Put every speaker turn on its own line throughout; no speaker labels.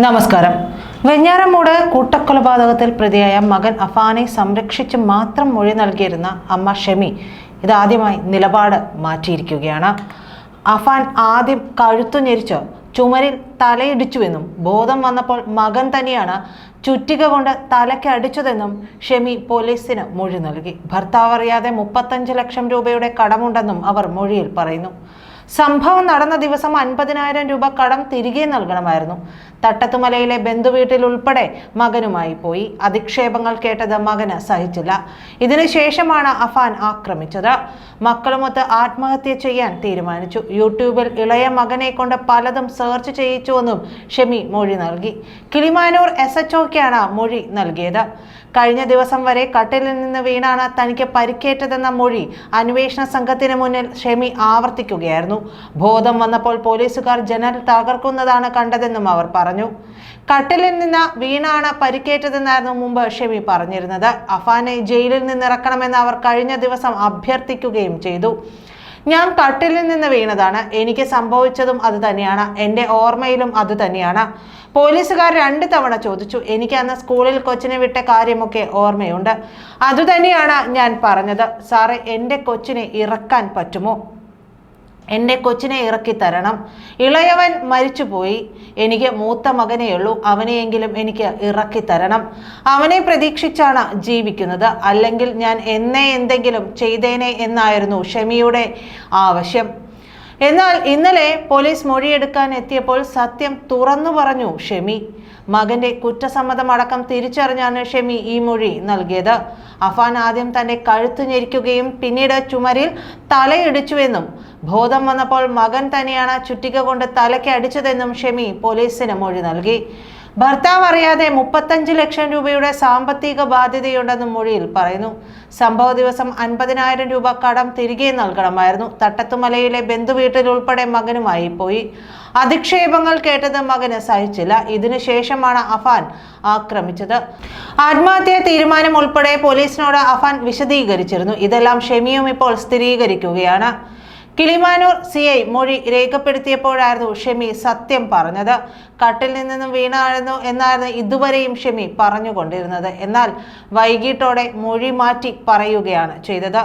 നമസ്കാരം. വെഞ്ഞാറമൂട് കൂട്ടക്കൊലപാതകത്തിൽ പ്രതിയായ മകൻ അഫാനെ സംരക്ഷിച്ച് മാത്രം മൊഴി നൽകിയിരുന്ന അമ്മ ഷെമി ഇതാദ്യമായി നിലപാട് മാറ്റിയിരിക്കുകയാണ്. അഫാൻ ആദ്യം കഴുത്തു ഞെരിച്ച് ചുമരിൽ തലയിടിച്ചുവെന്നും ബോധം വന്നപ്പോൾ മകൻ തന്നെയാണ് ചുറ്റിക കൊണ്ട് തലയ്ക്ക് അടിച്ചതെന്നും ഷെമി പോലീസിന് മൊഴി നൽകി. ഭർത്താവ് അറിയാതെ മുപ്പത്തഞ്ച് ലക്ഷം രൂപയുടെ കടമുണ്ടെന്നും അവർ മൊഴിയിൽ പറയുന്നു. സംഭവം നടന്ന ദിവസം അൻപതിനായിരം രൂപ കടം തിരികെ നൽകണമായിരുന്നു. തട്ടത്തുമലയിലെ ബന്ധുവീട്ടിൽ ഉൾപ്പെടെ മകനുമായി പോയി. അധിക്ഷേപങ്ങൾ കേട്ടത് മകന് സഹിച്ചില്ല. ഇതിനുശേഷമാണ് അഫാൻ ആക്രമിച്ചത്. മക്കളുമൊത്ത് ആത്മഹത്യ ചെയ്യാൻ തീരുമാനിച്ചു. യൂട്യൂബിൽ ഇളയ മകനെ കൊണ്ട് പലതും സെർച്ച് ചെയ്യിച്ചുവെന്നും ഷെമി മൊഴി നൽകി. കിളിമാനൂർ എസ് എച്ച് മൊഴി നൽകിയത്. കഴിഞ്ഞ ദിവസം വരെ കട്ടിലിൽ നിന്ന് വീണാണ് തനിക്ക് പരിക്കേറ്റതെന്ന മൊഴി അന്വേഷണ സംഘത്തിന് മുന്നിൽ ഷെമി ആവർത്തിക്കുകയായിരുന്നു. ബോധം വന്നപ്പോൾ പോലീസുകാർ ജനൽ തകർക്കുന്നതാണ് കണ്ടതെന്നും അവർ പറഞ്ഞു. കട്ടിലിൽ നിന്ന് വീണാണ് പരിക്കേറ്റതെന്നായിരുന്നു മുമ്പ് ഷെമി പറഞ്ഞിരുന്നത്. അഫാനെ ജയിലിൽ നിന്നിറക്കണമെന്ന് അവർ കഴിഞ്ഞ ദിവസം അഭ്യർത്ഥിക്കുകയും ചെയ്തു. ഞാൻ കട്ടിലിൽ നിന്ന് വീണതാണ്. എനിക്ക് സംഭവിച്ചതും അത് തന്നെയാണ്. എന്റെ ഓർമ്മയിലും അത് തന്നെയാണ്. പോലീസുകാർ രണ്ട് തവണ ചോദിച്ചു എനിക്ക് അന്ന് സ്കൂളിൽ കൊച്ചിനെ വിട്ട കാര്യമൊക്കെ ഓർമ്മയുണ്ട്. അതുതന്നെയാണ് ഞാൻ പറഞ്ഞത്. സാറേ എന്റെ കൊച്ചിനെ ഇറക്കാൻ പറ്റുമോ? എന്റെ കൊച്ചിനെ ഇറക്കി തരണം. ഇളയവൻ മരിച്ചുപോയി. എനിക്ക് മൂത്ത മകനെയുള്ളൂ അവനെയെങ്കിലും എനിക്ക് ഇറക്കി തരണം. അവനെ പ്രതീക്ഷിച്ചാണ് ജീവിക്കുന്നത്. അല്ലെങ്കിൽ ഞാൻ എന്നെ എന്തെങ്കിലും ചെയ്തേനെ എന്നായിരുന്നു ഷമിയുടെ ആവശ്യം. എന്നാൽ ഇന്നലെ പോലീസ് മൊഴിയെടുക്കാൻ എത്തിയപ്പോൾ സത്യം തുറന്നു പറഞ്ഞു ഷെമി. മകന്റെ കുറ്റസമ്മതം അടക്കം തിരിച്ചറിഞ്ഞാണ് ഷെമി ഈ മൊഴി നൽകിയത്. അഫാൻ ആദ്യം തന്റെ കഴുത്ത് ഞെരിക്കുകയും പിന്നീട് ചുമരിൽ തലയിടിച്ചുവെന്നും ബോധം വന്നപ്പോൾ മകൻ തന്നെയാണ് ചുറ്റിക കൊണ്ട് തലയ്ക്ക് അടിച്ചതെന്നും ഷെമി പോലീസിന് മൊഴി നൽകി. ഭർത്താവ് അറിയാതെ മുപ്പത്തഞ്ച് ലക്ഷം രൂപയുടെ സാമ്പത്തിക ബാധ്യതയുണ്ടെന്നും മൊഴിയിൽ പറയുന്നു. സംഭവ ദിവസം അൻപതിനായിരം രൂപ കടം തിരികെ നൽകണമായിരുന്നു. തട്ടത്തുമലയിലെ ബന്ധുവീട്ടിൽ ഉൾപ്പെടെ മകനുമായി പോയി. അധിക്ഷേപങ്ങൾ കേട്ടത് മകന് സഹിച്ചില്ല. ഇതിനുശേഷമാണ് അഫാൻ ആക്രമിച്ചത്. ആത്മഹത്യാ തീരുമാനം ഉൾപ്പെടെ പോലീസിനോട് അഫാൻ വിശദീകരിച്ചിരുന്നു. ഇതെല്ലാം ഷെമിയും ഇപ്പോൾ സ്ഥിരീകരിക്കുകയാണ്. കിളിമാനൂർ സി ഐ മൊഴി രേഖപ്പെടുത്തിയപ്പോഴായിരുന്നു ഷെമി സത്യം പറഞ്ഞത്. കട്ടിൽ നിന്നും വീണായിരുന്നു എന്നായിരുന്നു ഇതുവരെയും ഷെമി പറഞ്ഞുകൊണ്ടിരുന്നത്. എന്നാൽ വൈകിട്ടോടെ മൊഴി മാറ്റി പറയുകയാണ് ചെയ്തത്.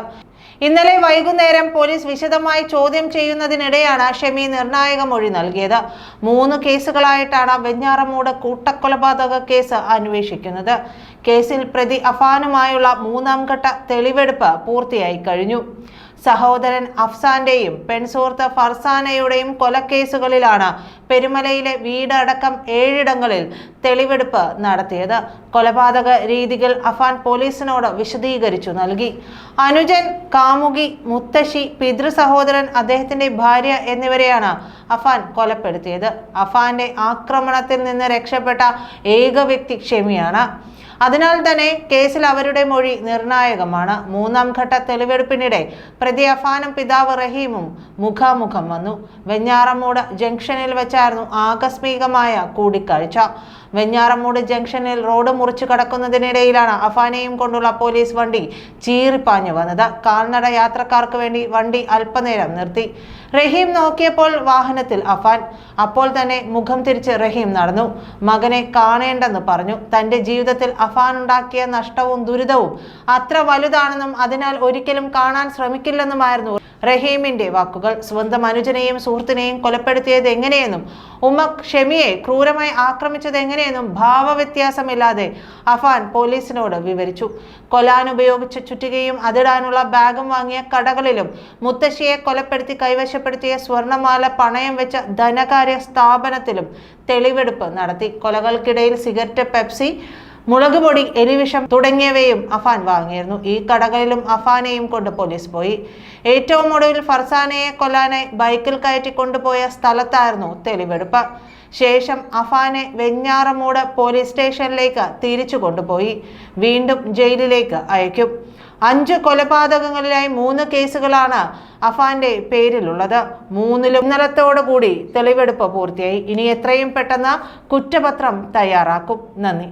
ഇന്നലെ വൈകുന്നേരം പോലീസ് വിശദമായി ചോദ്യം ചെയ്യുന്നതിനിടെയാണ് ഷെമി നിർണായക മൊഴി നൽകിയത്. മൂന്ന് കേസുകളായിട്ടാണ് വെഞ്ഞാറമൂട് കൂട്ടക്കൊലപാതക കേസ് അന്വേഷിക്കുന്നത്. കേസിൽ പ്രതി അഫാനുമായുള്ള മൂന്നാം ഘട്ട തെളിവെടുപ്പ് പൂർത്തിയായി കഴിഞ്ഞു. സഹോദരൻ അഫ്സാന്റെയും പെൺസുഹൃത്ത് ഫർസാനയുടെയും കൊലക്കേസുകളിലാണ് പെരുമലയിലെ വീടടക്കം ഏഴിടങ്ങളിൽ തെളിവെടുപ്പ് നടത്തിയത്. കൊലപാതക രീതികൾ അഫാൻ പോലീസിനോട് വിശദീകരിച്ചു നൽകി. അനുജൻ കാമുകി മുത്തശ്ശി പിതൃ സഹോദരൻ അദ്ദേഹത്തിന്റെ ഭാര്യ എന്നിവരെയാണ് അഫാൻ കൊലപ്പെടുത്തിയത്. അഫാന്റെ ആക്രമണത്തിൽ നിന്ന് രക്ഷപ്പെട്ട ഏക വ്യക്തി ക്ഷമിയാണ്. അതിനാൽ തന്നെ കേസിൽ അവരുടെ മൊഴി നിർണായകമാണ്. മൂന്നാം ഘട്ട തെളിവെടുപ്പിനിടെ പ്രതി അഫാനും പിതാവ് റഹീമും മുഖാമുഖം വന്നു. വെഞ്ഞാറമൂട് ജംഗ്ഷനിൽ വെച്ചായിരുന്നു ആകസ്മികമായ കൂടിക്കാഴ്ച. വെഞ്ഞാറമൂട് ജംഗ്ഷനിൽ റോഡ് മുറിച്ചു കടക്കുന്നതിനിടയിലാണ് അഫാനെയും കൊണ്ടുള്ള പോലീസ് വണ്ടി ചീറിപ്പാഞ്ഞു വന്നത്. കാൽനട യാത്രക്കാർക്ക് വേണ്ടി വണ്ടി അല്പനേരം നിർത്തി. റഹീം നോക്കിയപ്പോൾ വാഹനത്തിൽ അഫാൻ. അപ്പോൾ തന്നെ മുഖം തിരിച്ച് റഹീം നടന്നു. മകനെ കാണേണ്ടെന്ന് പറഞ്ഞു. തന്റെ ജീവിതത്തിൽ അഫാൻ ഉണ്ടാക്കിയ നഷ്ടവും ദുരിതവും അത്ര വലുതാണെന്നും അതിനാൽ ഒരിക്കലും കാണാൻ ശ്രമിക്കില്ലെന്നുമായിരുന്നു റഹീമിന്റെ വാക്കുകൾ. സ്വന്തം അനുജനെയും സുഹൃത്തിനെയും കൊലപ്പെടുത്തിയത് എങ്ങനെയെന്നും ഉമ്മ ഷെമിയെ ക്രൂരമായി ആക്രമിച്ചത് എങ്ങനെയെന്നും ഭാവവ്യത്യാസമില്ലാതെ അഫാൻ പോലീസിനോട് വിവരിച്ചു. കൊലാൻ ഉപയോഗിച്ച ചുറ്റികയും അതിടാനുള്ള ബാഗും വാങ്ങിയ കടകളിലും മുത്തശ്ശിയെ കൊലപ്പെടുത്തി കൈവശപ്പെടുത്തിയ സ്വർണമാല പണയം വെച്ച ധനകാര്യ സ്ഥാപനത്തിലും തെളിവെടുപ്പ് നടത്തി. കൊലകൾക്കിടയിൽ സിഗരറ്റ് പെപ്സി മുളക് പൊടി എലിവിഷം തുടങ്ങിയവയും അഫാൻ വാങ്ങിയിരുന്നു. ഈ കടകളിലും അഫാനെയും കൊണ്ട് പോലീസ് പോയി. ഏറ്റവും ഒടുവിൽ ഫർസാനയെ കൊല്ലാനായി ബൈക്കിൽ കയറ്റി കൊണ്ടുപോയ സ്ഥലത്തായിരുന്നു തെളിവെടുപ്പ്. ശേഷം അഫാനെ വെഞ്ഞാറമൂട് പോലീസ് സ്റ്റേഷനിലേക്ക് തിരിച്ചു കൊണ്ടുപോയി. വീണ്ടും ജയിലിലേക്ക് അയക്കും. അഞ്ച് കൊലപാതകങ്ങളിലായി മൂന്ന് കേസുകളാണ് അഫാന്റെ പേരിലുള്ളത്. മൂന്നിലും കൂടി തെളിവെടുപ്പ് പൂർത്തിയായി. ഇനി എത്രയും പെട്ടെന്ന് കുറ്റപത്രം തയ്യാറാക്കും. നന്ദി.